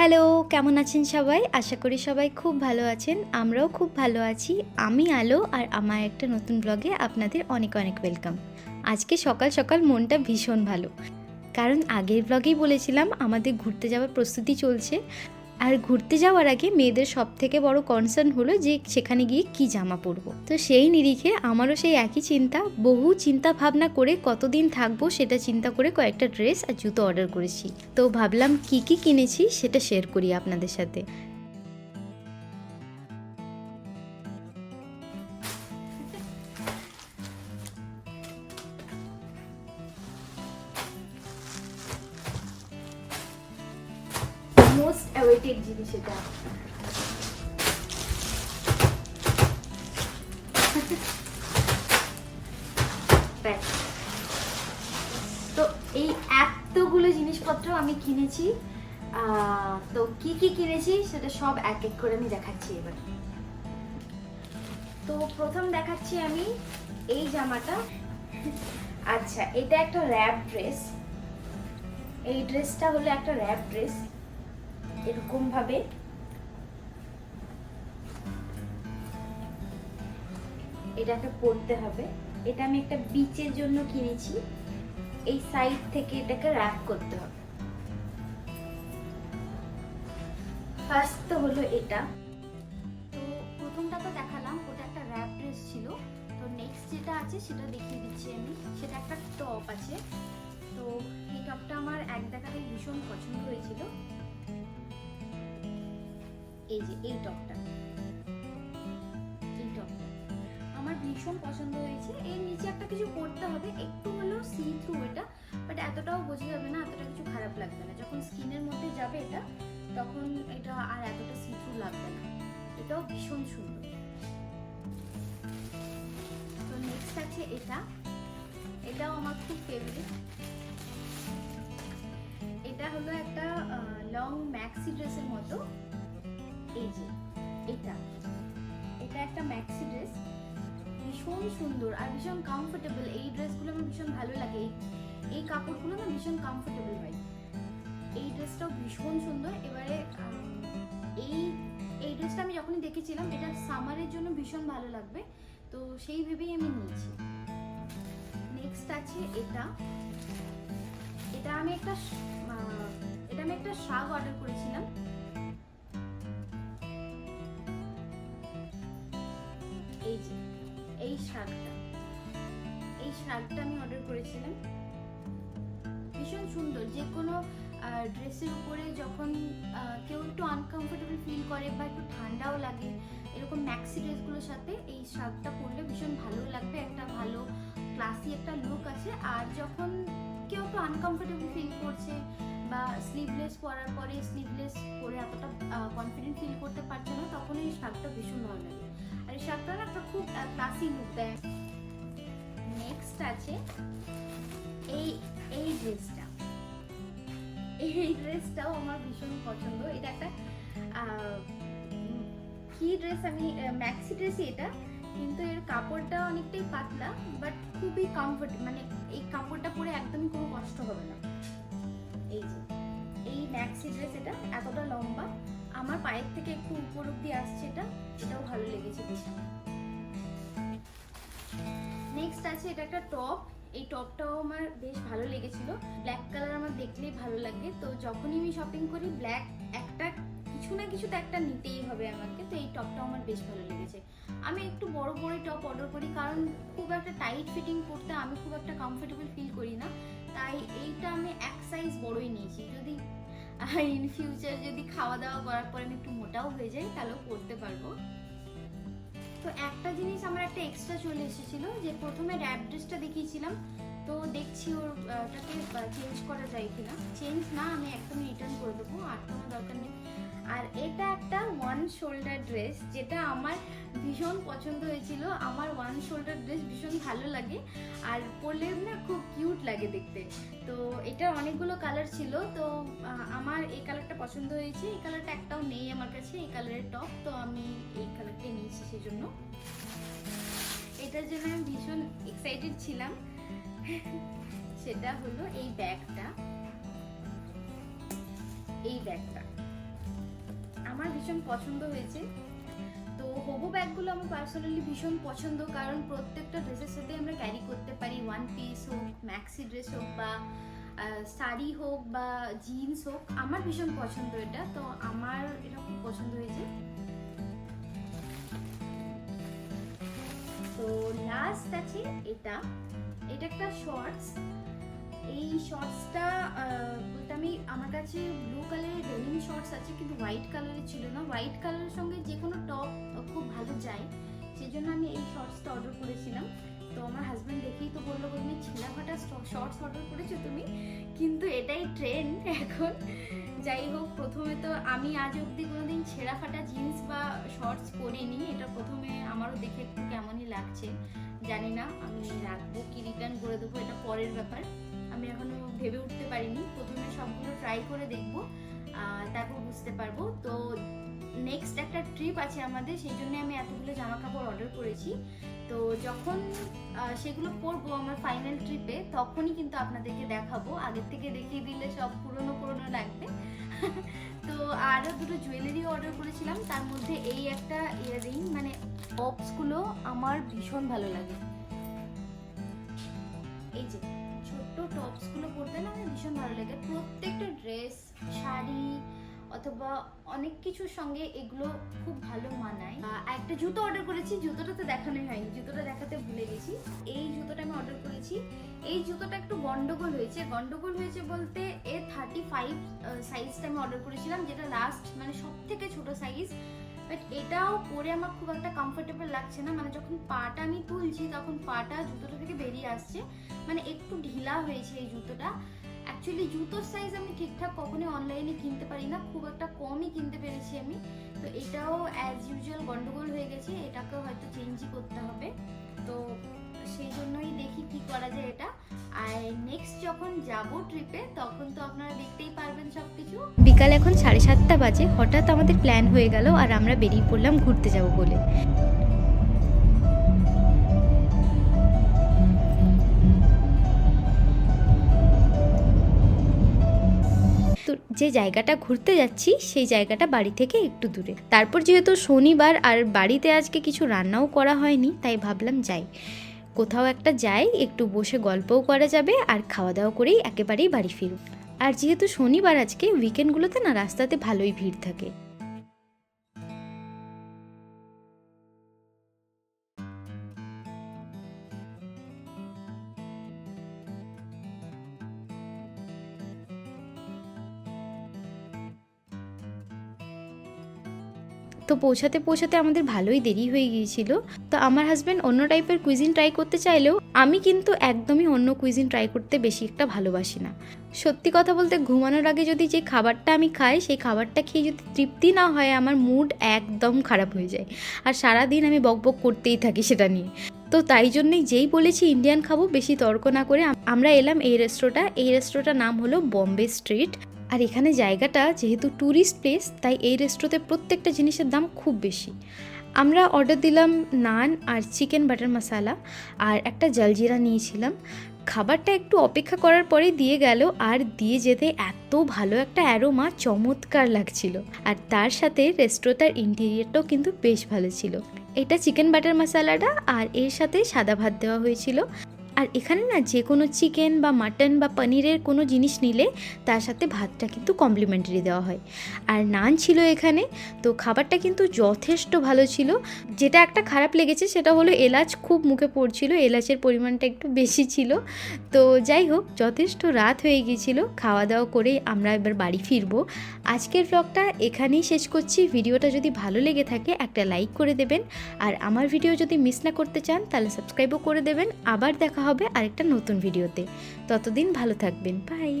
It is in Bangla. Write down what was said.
হ্যালো, কেমন আছেন সবাই? আশা করি সবাই খুব ভালো আছেন। আমরাও খুব ভালো আছি। আমি আলো আর আমার একটা নতুন ব্লগে আপনাদের অনেক অনেক ওয়েলকাম আজকে সকাল সকাল মনটা ভীষণ ভালো। কারণ আগের ব্লগেই বলেছিলাম, আমাদের ঘুরতে যাওয়ার প্রস্তুতি চলছে। আর ঘুরতে যাওয়ার আগে মেয়েদের সব থেকে বড় কনসার্ন হলো যে সেখানে গিয়ে কি জামা পরবো। তো সেই নিরিখে আমারও সেই একই চিন্তা, বহু চিন্তা ভাবনা করে কতদিন থাকব সেটা চিন্তা করে কয়েকটা ড্রেস আর জুতো অর্ডার করেছি। তো ভাবলাম কি কি কিনেছি সেটা শেয়ার করি আপনাদের সাথে। মোস্ট জিনিস এটা। তো এই এতগুলো জিনিসপত্র আমি কিনেছি। তো কি কি কিনেছি সেটা সব এক এক করে আমি দেখাচ্ছি এবার। তো প্রথম দেখাচ্ছি আমি এই জামাটা। আচ্ছা এটা একটা র্যাপ ড্রেস। এই ড্রেসটা হলো একটা র্যাপ ড্রেস। এরকম ভাবে এটাকে পরতে হবে। এটা আমি একটা বিচের জন্য কিনেছি। এই সাইড থেকে এটাকে র্যাপ করতে হবে। ফার্স্ট তো হলো এটা। তো প্রথমটা তো দেখালাম, ওটা একটা র্যাপ ড্রেস ছিল। তো নেক্সট যেটা আছে সেটা দেখিয়ে দিচ্ছি আমি। সেটা একটা টপ আছে। তো এই টপটা আমার এক দেখাতে ভীষণ পছন্দ হয়েছিল। এই যে, এই টপটা। এই টপটা আমার ভীষণ পছন্দ হয়েছে। এর নিচে একটা কিছু পরতে হবে, একটু হলেও সি থ্রু এটা বাট এতটাও বোঝা যাবে না, এতটা কিছু খারাপ লাগবে না। যখন স্কিনের মধ্যে যাবে এটা, তখন এটা আর এতটা সি থ্রু লাগবে না। এটাও ভীষণ সুন্দর। তো নেক্সট আছে এটা। এটাও আমার খুব ফেভারিট এটা হলো একটা লং ম্যাক্সি ড্রেসের মতো। এই যে, এটা। এটা একটা ম্যাক্সি ড্রেস ভীষণ সুন্দর আর ভীষণ কমফোর্টেবল এই ড্রেসগুলো আমার ভীষণ ভালো লাগে। এই কাপড়গুলো না ভীষণ কমফোর্টেবল হয়। এই ড্রেসটাও ভীষণ সুন্দর। এবারে এই এই ড্রেসটা আমি যখনই দেখেছিলাম, এটা সামারের জন্য ভীষণ ভালো লাগবে। তো সেই ভেবেই আমি নিয়েছি। নেক্সট আছে এটা। এটা আমি একটা এটা আমি একটা শাক অর্ডার করেছিলাম। শাকটা। এই শাকটা আমি অর্ডার করেছিলাম। ভীষণ সুন্দর। যে কোনো ড্রেসের উপরে যখন কেউ একটু আনকমফোর্টেবল ফিল করে বা একটু ঠান্ডাও লাগে, এরকম ম্যাক্সি ড্রেসগুলোর সাথে এই শার্টটা পরলে ভীষণ ভালো লাগবে, একটা ভালো ক্লাসি একটা লুক আছে। আর যখন কেউ একটু আনকমফোর্টেবল ফিল করছে বা স্লিভলেস পরার পরে স্লিভলেস পরে এতটা কনফিডেন্ট ফিল করতে পারছে না, তখন এই শার্টটা ভীষণ ভালো লাগে। শার্টটা একটা খুব ক্লাসি লুক দেয়। নেক্সট আছে এই এই ড্রেসটা এই ড্রেসটাও আমার ভীষণ পছন্দ। এটা একটা কি ড্রেস আমি ম্যাক্সি ড্রেসই এটা, কিন্তু এর কাপড়টা অনেকটাই পাতলা বাট খুবই কমফোর্ট মানে এই কাপড়টা পরে একদমই কোনো কষ্ট হবে না। এই যে, এই ম্যাক্সি ড্রেস এটা এতটা লম্বা আমার পায়ের থেকে একটু উপর অব্দি আসছে এটা, এটাও ভালো লেগেছে দেখে নেক্সট আছে, এটা একটা টপ এই টপটাও আমার বেশ ভালো লেগেছিল। ব্ল্যাক কালার আমার দেখলেই ভালো লাগে। তো যখনই আমি শপিং করি ব্ল্যাক একটা, কিছু না কিছু তো একটা নিতেই হবে আমাকে। তো এই টপটাও আমার বেশ ভালো লেগেছে। আমি একটু বড় বড় টপ অর্ডার করি, কারণ খুব একটা টাইট ফিটিং করতে আমি খুব একটা কমফোর্টেবল ফিল করি না। তাই এইটা আমি এক সাইজ বড়ই নিয়েছি। যদি ইন ফিউচার যদি খাওয়া দাওয়া করার পর আমি একটু মোটাও হয়ে যাই, তাহলেও করতে পারব। তো একটা জিনিস আমার একটা এক্সট্রা চলে এসেছিল, যে প্রথমে র্যাপ ড্রেসটা দেখিয়েছিলাম তো দেখছি ওর ওটাকে চেঞ্জ করা যায় কিনা। চেঞ্জ না, আমি একদমই রিটার্ন করে দেবো, আর কোনো দরকার নেই। আর এটা একটা ওয়ান শোল্ডার ড্রেস যেটা আমার ভীষণ পছন্দ হয়েছিল। আমার ওয়ান শোল্ডার ড্রেস ভীষণ ভালো লাগে, আর পরলে না খুব কিউট লাগে দেখতে। তো এটা অনেকগুলো কালার ছিল, তো আমার এই কালারটা পছন্দ হয়েছে। এই কালারটা একটাও নেই আমার কাছে, এই কালারের টপ তো আমি এই কালারটাই নিয়েছি সেজন্য। এটার জন্য আমি ভীষণ এক্সাইটেড ছিলাম। সেটা হলো এই ব্যাগটা। এই ব্যাগটা। আমার ভীষণ পছন্দ হয়েছে। তো হবু ব্যাগগুলো আমার পার্সোনালি ভীষণ পছন্দ, কারণ প্রত্যেকটা ড্রেসের সাথে আমরা ক্যারি করতে পারি। ওয়ান পিস হোক ম্যাক্সি ড্রেস হোক বা শাড়ি হোক বা জিন্স হোক, আমার ভীষণ পছন্দ এটা। তো আমার এটা খুব পছন্দ হয়েছে। লাস্ট আছে এটা। এটা একটা শর্টস এই শর্টসটা বলতে আমি আমার কাছে ব্লু কালারের ডেনিম শর্টস আছে, কিন্তু হোয়াইট কালারের ছিল না। হোয়াইট কালারের সঙ্গে যে কোনো টপ খুব ভালো যায়। সেই জন্য আমি এই শর্টসটা অর্ডার করেছিলাম। তো আমার হাজব্যান্ড দেখেই তো বলল তুমি ছেঁড়া ফাটা শর্টস অর্ডার করেছ তুমি? কিন্তু এটাই ট্রেন্ড এখন। যাই হোক প্রথমে তো আমি আজ অবধি কোনোদিন ছেঁড়া ফাটা জিন্স বা শর্টস পরিনি। এটা প্রথমে আমারও দেখে একটু কেমনই লাগছে, জানি না, আমি রাখব কি রিটার্ন করে দেবো, এটা পরের ব্যাপার। আমি এখনও ভেবে উঠতে পারিনি, প্রথমে সবগুলো ট্রাই করে দেখব তারপর বুঝতে পারব। তো নেক্সট একটা ট্রিপ আছে আমাদের, সেই জন্য আমি এতগুলো জামা কাপড় অর্ডার করেছি। তো যখন সেগুলো পরবো আমার ফাইনাল ট্রিপে তখনই কিন্তু আপনাদেরকে দেখাবো। আগের থেকে দেখিয়ে দিলে সব পুরনো পুরনো আরও দুটো জুয়েলারি অর্ডার করেছিলাম। তার মধ্যে এই একটা ইয়াররিং মানে বক্সগুলো আমার ভীষণ ভালো লাগে। এই যে ছোট্ট টপসগুলো পরতে না আমার ভীষণ ভালো লাগে। প্রত্যেকটা ড্রেস শাড়ি অথবা অনেক কিছুর সঙ্গে এগুলো খুব ভালো মানায়। একটা জুতো অর্ডার করেছি জুতোটা তো দেখানোই হয়নি, জুতোটা দেখাতে ভুলে গেছি। এই জুতোটা আমি অর্ডার করেছি। এই জুতোটা একটু গন্ডগোল হয়েছে। গন্ডগোল হয়েছে বলতে এ থার্টি ফাইভ সাইজটা আমি অর্ডার করেছিলাম, যেটা লাস্ট মানে সব থেকে ছোট সাইজ বাট এটাও পরে আমার খুব একটা কমফোর্টেবল লাগছে না। মানে যখন পাটা আমি তুলছি, তখন পাটা জুতোটা থেকে বেরিয়ে আসছে। মানে একটু ঢিলা হয়েছে এই জুতোটা। অ্যাকচুয়ালি জুতোর সাইজ আমি ঠিকঠাক কখনোই অনলাইনে কিনতে পারি না। খুব একটা কমই কিনতে পেরেছি আমি। তো এটাও অ্যাজ ইউজুয়াল গন্ডগোল হয়ে গেছে। এটাকেও হয়তো চেঞ্জই করতে হবে। তো সেই জন্যই দেখি কি করা যায় এটা। আর নেক্সট যখন যাব ট্রিপে তখন তো আপনারা দেখতেই পারবেন সব কিছু বিকাল এখন সাড়ে সাতটা বাজে। হঠাৎ আমাদের প্ল্যান হয়ে গেল আর আমরা বেরিয়ে পড়লাম ঘুরতে যাব বলে। যে জায়গাটা ঘুরতে যাচ্ছি, সেই জায়গাটা বাড়ি থেকে একটু দূরে। তারপর যেহেতু শনিবার আর বাড়িতে আজকে কিছু রান্নাও করা হয়নি, তাই ভাবলাম যাই। কোথাও একটা যাই, একটু বসে গল্পও করা যাবে আর খাওয়া দাওয়া করেই একেবারেই বাড়ি ফিরব। আর যেহেতু শনিবার আজকে উইকেন্ডগুলোতে না রাস্তাতে ভালোই ভিড় থাকে। তো পৌঁছাতে পৌঁছাতে আমাদের ভালোই দেরি হয়ে গিয়েছিল। তো আমার হাজব্যান্ড অন্য টাইপের কুইজিন ট্রাই করতে চাইলেও আমি কিন্তু একদমই অন্য কুইজিন ট্রাই করতে বেশি একটা ভালোবাসি না। সত্যি কথা বলতে ঘুমানোর আগে যদি যে খাবারটা আমি খাই, সেই খাবারটা খেয়ে যদি তৃপ্তি না হয়, আমার মুড একদম খারাপ হয়ে যায়। আর সারা দিন আমি বকবক করতেই থাকি সেটা নিয়ে। তো তাই জন্যই যেই বলেছি ইন্ডিয়ান খাব, বেশি তর্ক না করে আমরা এলাম এই রেস্টোটা এই রেস্টোটার নাম হলো বম্বে স্ট্রিট আর এখানে জায়গাটা যেহেতু ট্যুরিস্ট প্লেস তাই এই রেস্টোতে প্রত্যেকটা জিনিসের দাম খুব বেশি। আমরা অর্ডার দিলাম নান আর চিকেন বাটার মশালা আর একটা জলজিরা নিয়েছিলাম। খাবারটা একটু অপেক্ষা করার পরে দিয়ে গেল আর দিয়ে যেতে এত ভালো একটা অ্যারোমা চমৎকার লাগছিল। আর তার সাথে রেস্টোটার ইন্টেরিয়রটাও কিন্তু বেশ ভালো ছিল। এটা চিকেন বাটার মশালাটা আর এর সাথে সাদা ভাত দেওয়া হয়েছিল। আর এখানে না যে কোনো চিকেন বা মাটন বা পনিরের কোনো জিনিস নিলে তার সাথে ভাতটা কিন্তু কমপ্লিমেন্টারি দেওয়া হয়। আর নান ছিল এখানে, তো খাবারটা কিন্তু যথেষ্ট ভালো ছিল। যেটা একটা খারাপ লেগেছে সেটা হলো এলাচ খুব মুখে পড়ছিল, এলাচের পরিমাণটা একটু বেশি ছিল। তো যাই হোক, যথেষ্ট রাত হয়ে গিয়েছিল, খাওয়া দাওয়া করে আমরা এবার বাড়ি ফিরবো। আজকের ব্লগটা এখানেই শেষ করছি। ভিডিওটা যদি ভালো লেগে থাকে, একটা লাইক করে দেবেন। আর আমার ভিডিও যদি মিস না করতে চান, তাহলে সাবস্ক্রাইবও করে দেবেন। আবার দেখা হবে আরেকটা নতুন ভিডিওতে। ততদিন ভালো থাকবেন। বাই